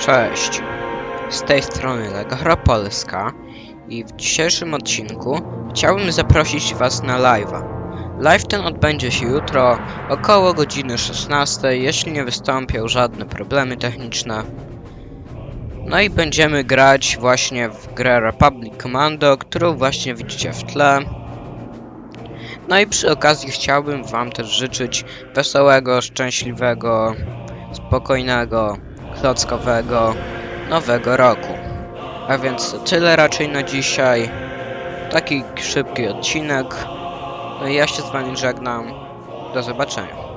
Cześć, z tej strony Legahra Polska i w dzisiejszym odcinku chciałbym zaprosić Was na live'a. Live ten odbędzie się jutro około godziny 16, jeśli nie wystąpią żadne problemy techniczne. No i będziemy grać właśnie w grę Republic Commando, którą właśnie widzicie w tle. No i przy okazji chciałbym Wam też życzyć wesołego, szczęśliwego, spokojnego, klockowego nowego roku. A więc tyle raczej na dzisiaj. Taki szybki odcinek. No ja się z wami żegnam. Do zobaczenia.